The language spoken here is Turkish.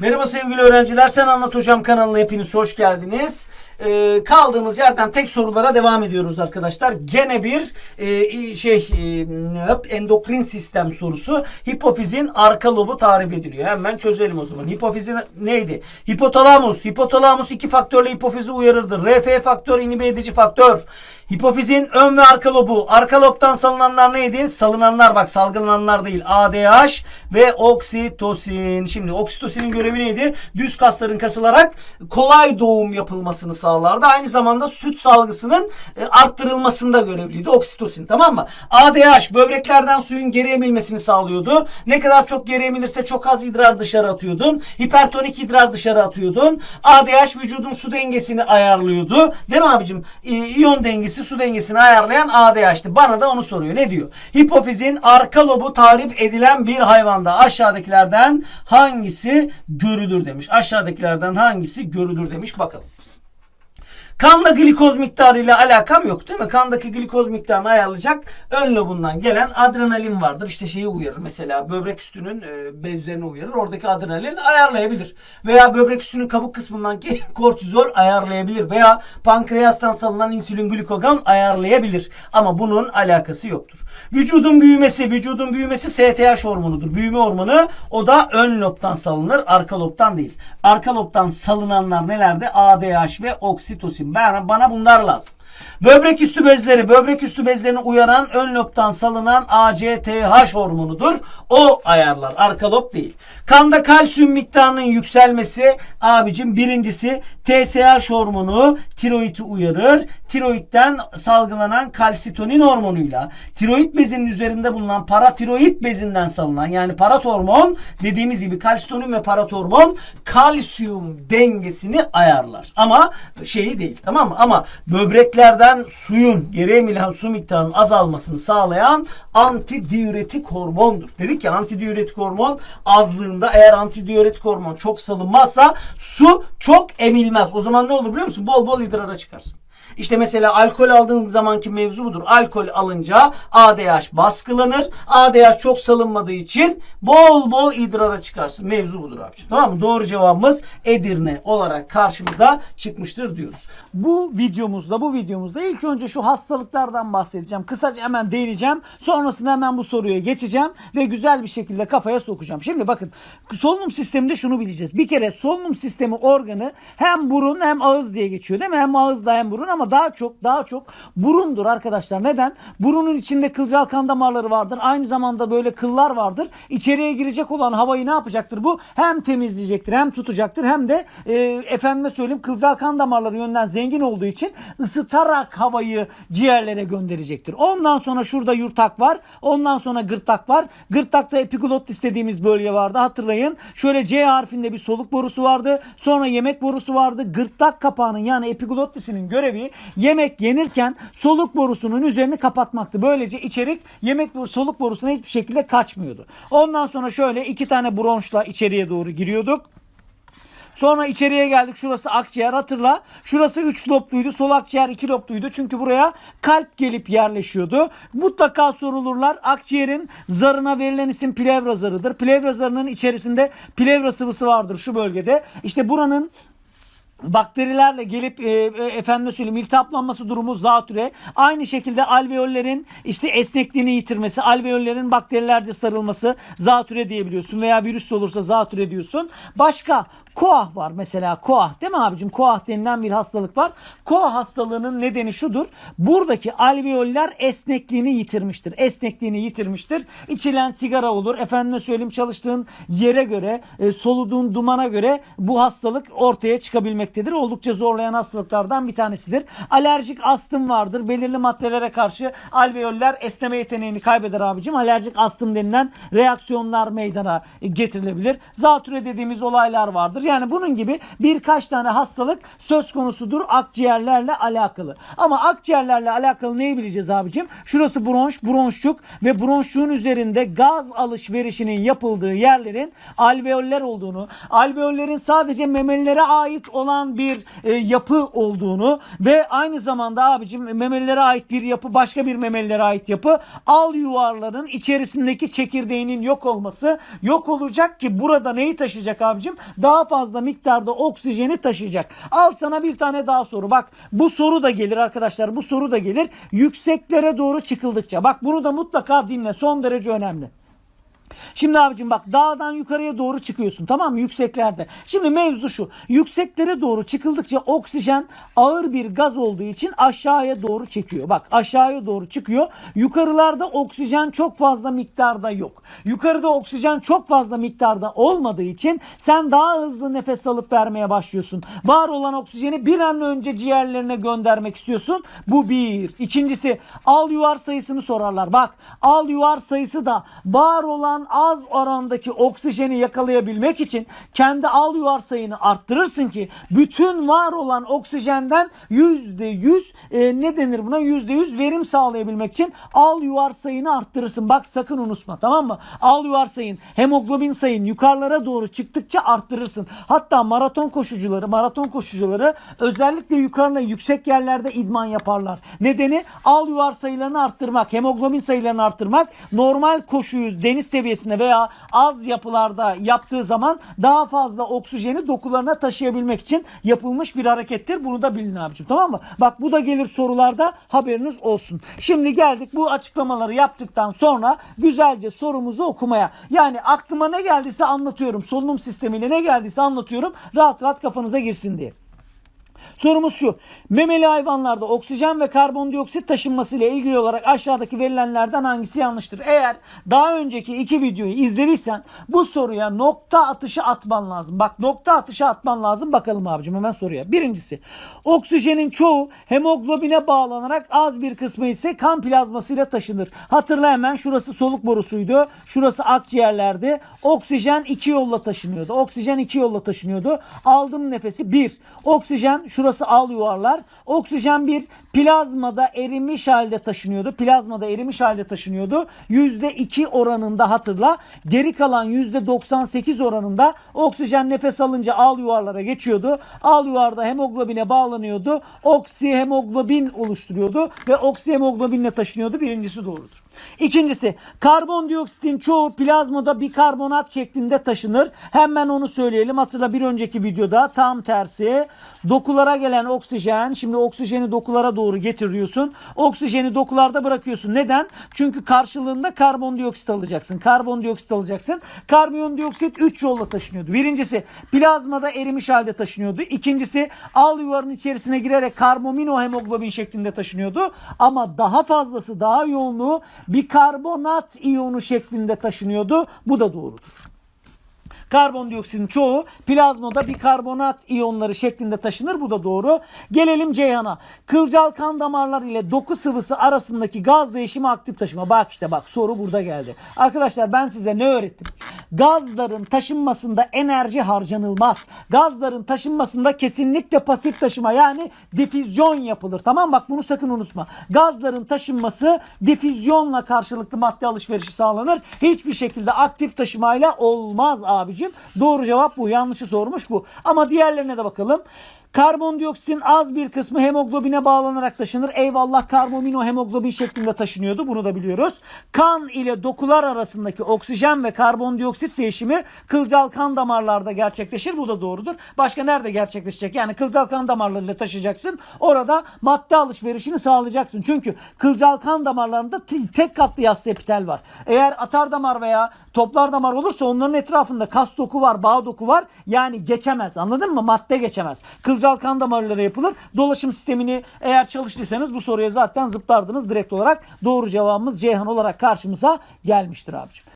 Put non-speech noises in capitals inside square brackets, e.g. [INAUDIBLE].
Merhaba sevgili öğrenciler. Sen Anlat Hocam kanalına hepiniz hoş geldiniz. Ee, kaldığımız yerden tek sorulara devam ediyoruz arkadaşlar. Gene bir e, şey e, endokrin sistem sorusu. Hipofizin arka lobu tarif ediliyor. Hemen çözelim o zaman. Hipofizin neydi? Hipotalamus. Hipotalamus iki faktörle hipofizi uyarırdı. RF faktör, inhibe edici faktör. Hipofizin ön ve arka lobu. Arka lobdan salınanlar neydi? Salınanlar bak salgılananlar değil. ADH ve oksitosin. Şimdi oksitosinin görevi neydi? Düz kasların kasılarak kolay doğum yapılmasını sağlardı. Aynı zamanda süt salgısının e, arttırılmasında görevliydi. Oksitosin tamam mı? ADH böbreklerden suyun geri emilmesini sağlıyordu. Ne kadar çok geri emilirse çok az idrar dışarı atıyordun. Hipertonik idrar dışarı atıyordun. ADH vücudun su dengesini ayarlıyordu. Değil mi abicim? İyon dengesi su dengesini ayarlayan ADH'ti. Bana da onu soruyor. Ne diyor? Hipofizin arka lobu tarif edilen bir hayvanda aşağıdakilerden hangisi görülür demiş. Aşağıdakilerden hangisi görülür demiş. Bakalım. Kanla glikoz miktarı ile alakam yok değil mi? Kandaki glikoz miktarını ayarlayacak ön lobundan gelen adrenalin vardır. İşte şeyi uyarır. Mesela böbrek üstünün e, bezlerini uyarır. Oradaki adrenalin ayarlayabilir. Veya böbrek üstünün kabuk kısmından [LAUGHS] kortizol ayarlayabilir. Veya pankreastan salınan insülin glukagon ayarlayabilir. Ama bunun alakası yoktur. Vücudun büyümesi, vücudun büyümesi STH hormonudur. Büyüme hormonu o da ön lobtan salınır. Arka lobtan değil. Arka lobtan salınanlar nelerde? ADH ve oksitosin. Ben, bana bunlar lazım. Böbrek üstü bezleri, böbrek üstü bezlerini uyaran ön lobtan salınan ACTH hormonudur. O ayarlar. Arka lob değil. Kanda kalsiyum miktarının yükselmesi abicim birincisi TSH hormonu tiroidi uyarır. Tiroidden salgılanan kalsitonin hormonuyla tiroid bezinin üzerinde bulunan paratiroid bezinden salınan yani paratormon dediğimiz gibi kalsitonin ve paratormon kalsiyum dengesini ayarlar. Ama şeyi değil tamam mı? Ama böbreklerden suyun geri emilen su miktarının azalmasını sağlayan antidiüretik hormondur. Dedik ya antidiüretik hormon azlığında eğer antidiüretik hormon çok salınmazsa su çok emilmez. O zaman ne olur biliyor musun? Bol bol idrara çıkarsın. İşte mesela alkol aldığın zamanki mevzu budur. Alkol alınca ADH baskılanır. ADH çok salınmadığı için bol bol idrara çıkarsın. Mevzu budur abiciğim. Tamam mı? Doğru cevabımız Edirne olarak karşımıza çıkmıştır diyoruz. Bu videomuzda bu videomuzda ilk önce şu hastalıklardan bahsedeceğim. Kısaca hemen değineceğim. Sonrasında hemen bu soruya geçeceğim ve güzel bir şekilde kafaya sokacağım. Şimdi bakın solunum sisteminde şunu bileceğiz. Bir kere solunum sistemi organı hem burun hem ağız diye geçiyor değil mi? Hem ağızda hem burun ama daha çok daha çok burundur arkadaşlar. Neden? Burunun içinde kılcal kan damarları vardır. Aynı zamanda böyle kıllar vardır. İçeriye girecek olan havayı ne yapacaktır bu? Hem temizleyecektir hem tutacaktır hem de e, efendime söyleyeyim kılcal kan damarları yönden zengin olduğu için ısıtarak havayı ciğerlere gönderecektir. Ondan sonra şurada yurtak var. Ondan sonra gırtlak var. Gırtlakta epiglottis dediğimiz bölge vardı. Hatırlayın. Şöyle C harfinde bir soluk borusu vardı. Sonra yemek borusu vardı. Gırtlak kapağının yani epiglottisinin görevi yemek yenirken soluk borusunun üzerini kapatmaktı. Böylece içerik yemek soluk borusuna hiçbir şekilde kaçmıyordu. Ondan sonra şöyle iki tane bronşla içeriye doğru giriyorduk. Sonra içeriye geldik. Şurası akciğer hatırla. Şurası 3 lobluydu. Sol akciğer 2 lobluydu. Çünkü buraya kalp gelip yerleşiyordu. Mutlaka sorulurlar. Akciğerin zarına verilen isim plevra zarıdır. Plevra zarının içerisinde plevra sıvısı vardır şu bölgede. İşte buranın bakterilerle gelip e, e, efendime söyleyeyim iltihaplanması durumu zatüre. Aynı şekilde alveollerin işte esnekliğini yitirmesi, alveollerin bakterilerce sarılması zatüre diyebiliyorsun veya virüs olursa zatüre diyorsun. Başka koah var mesela koah değil mi abicim? Koah denilen bir hastalık var. Koah hastalığının nedeni şudur. Buradaki alveoller esnekliğini yitirmiştir. Esnekliğini yitirmiştir. İçilen sigara olur. Efendime söyleyeyim çalıştığın yere göre, e, soluduğun dumana göre bu hastalık ortaya çıkabilmektedir. Oldukça zorlayan hastalıklardan bir tanesidir. Alerjik astım vardır. Belirli maddelere karşı alveoller esneme yeteneğini kaybeder abicim. Alerjik astım denilen reaksiyonlar meydana getirilebilir. Zatüre dediğimiz olaylar vardır. Yani bunun gibi birkaç tane hastalık söz konusudur akciğerlerle alakalı. Ama akciğerlerle alakalı neyi bileceğiz abicim? Şurası bronş, bronşçuk ve bronşçuğun üzerinde gaz alışverişinin yapıldığı yerlerin alveoller olduğunu, alveollerin sadece memelilere ait olan olan bir e, yapı olduğunu ve aynı zamanda abicim memelilere ait bir yapı başka bir memelilere ait yapı al yuvarların içerisindeki çekirdeğinin yok olması yok olacak ki burada neyi taşıyacak abicim? Daha fazla miktarda oksijeni taşıyacak. Al sana bir tane daha soru. Bak bu soru da gelir arkadaşlar. Bu soru da gelir. Yükseklere doğru çıkıldıkça. Bak bunu da mutlaka dinle. Son derece önemli. Şimdi abicim bak dağdan yukarıya doğru çıkıyorsun tamam mı yükseklerde. Şimdi mevzu şu yükseklere doğru çıkıldıkça oksijen ağır bir gaz olduğu için aşağıya doğru çekiyor. Bak aşağıya doğru çıkıyor. Yukarılarda oksijen çok fazla miktarda yok. Yukarıda oksijen çok fazla miktarda olmadığı için sen daha hızlı nefes alıp vermeye başlıyorsun. Var olan oksijeni bir an önce ciğerlerine göndermek istiyorsun. Bu bir. İkincisi al yuvar sayısını sorarlar. Bak al yuvar sayısı da var olan az orandaki oksijeni yakalayabilmek için kendi al yuvar sayını arttırırsın ki bütün var olan oksijenden yüzde yüz e, ne denir buna yüzde yüz verim sağlayabilmek için al yuvar sayını arttırırsın. Bak sakın unutma tamam mı? Al yuvar sayın hemoglobin sayın yukarılara doğru çıktıkça arttırırsın. Hatta maraton koşucuları maraton koşucuları özellikle yukarına yüksek yerlerde idman yaparlar. Nedeni al yuvar sayılarını arttırmak, hemoglobin sayılarını arttırmak. Normal koşuyu deniz seviyesinde veya az yapılarda yaptığı zaman daha fazla oksijeni dokularına taşıyabilmek için yapılmış bir harekettir. Bunu da bilin abicim tamam mı? Bak bu da gelir sorularda haberiniz olsun. Şimdi geldik bu açıklamaları yaptıktan sonra güzelce sorumuzu okumaya. Yani aklıma ne geldiyse anlatıyorum. Solunum sistemiyle ne geldiyse anlatıyorum. Rahat rahat kafanıza girsin diye. Sorumuz şu. Memeli hayvanlarda oksijen ve karbondioksit taşınması ile ilgili olarak aşağıdaki verilenlerden hangisi yanlıştır? Eğer daha önceki iki videoyu izlediysen bu soruya nokta atışı atman lazım. Bak nokta atışı atman lazım. Bakalım abicim hemen soruya. Birincisi oksijenin çoğu hemoglobine bağlanarak az bir kısmı ise kan plazmasıyla taşınır. Hatırla hemen şurası soluk borusuydu. Şurası akciğerlerdi. Oksijen iki yolla taşınıyordu. Oksijen iki yolla taşınıyordu. Aldım nefesi bir. Oksijen şurası al yuvarlar. Oksijen bir plazmada erimiş halde taşınıyordu. Plazmada erimiş halde taşınıyordu. %2 oranında hatırla. Geri kalan %98 oranında oksijen nefes alınca al yuvarlara geçiyordu. Al yuvarda hemoglobine bağlanıyordu. Oksihemoglobin oluşturuyordu ve oksihemoglobinle taşınıyordu. Birincisi doğrudur. İkincisi karbondioksitin çoğu plazmada bikarbonat şeklinde taşınır. Hemen onu söyleyelim. Hatırla bir önceki videoda tam tersi. Dokulara gelen oksijen şimdi oksijeni dokulara doğru getiriyorsun. Oksijeni dokularda bırakıyorsun. Neden? Çünkü karşılığında karbondioksit alacaksın. Karbondioksit alacaksın. Karbondioksit 3 yolla taşınıyordu. Birincisi plazmada erimiş halde taşınıyordu. İkincisi al yuvarın içerisine girerek karbaminohemoglobin şeklinde taşınıyordu. Ama daha fazlası daha yoğunluğu bikarbonat iyonu şeklinde taşınıyordu. Bu da doğrudur. Karbondioksitin çoğu plazmada bikarbonat iyonları şeklinde taşınır. Bu da doğru. Gelelim Ceyhan'a. Kılcal kan damarlar ile doku sıvısı arasındaki gaz değişimi aktif taşıma. Bak işte bak soru burada geldi. Arkadaşlar ben size ne öğrettim? Gazların taşınmasında enerji harcanılmaz. Gazların taşınmasında kesinlikle pasif taşıma yani difüzyon yapılır. Tamam bak bunu sakın unutma. Gazların taşınması difüzyonla karşılıklı madde alışverişi sağlanır. Hiçbir şekilde aktif taşımayla olmaz Doğru cevap bu. Yanlışı sormuş bu. Ama diğerlerine de bakalım. Karbondioksitin az bir kısmı hemoglobine bağlanarak taşınır. Eyvallah karbamino hemoglobin şeklinde taşınıyordu. Bunu da biliyoruz. Kan ile dokular arasındaki oksijen ve karbondioksit değişimi kılcal kan damarlarda gerçekleşir. Bu da doğrudur. Başka nerede gerçekleşecek? Yani kılcal kan damarlarıyla taşıyacaksın. Orada madde alışverişini sağlayacaksın. Çünkü kılcal kan damarlarında tek katlı yassı epitel var. Eğer atar damar veya toplar damar olursa onların etrafında kas doku var, bağ doku var. Yani geçemez. Anladın mı? Madde geçemez. Kılcal kan damarları yapılır. Dolaşım sistemini eğer çalıştıysanız bu soruya zaten zıplardınız direkt olarak. Doğru cevabımız Ceyhan olarak karşımıza gelmiştir abicim.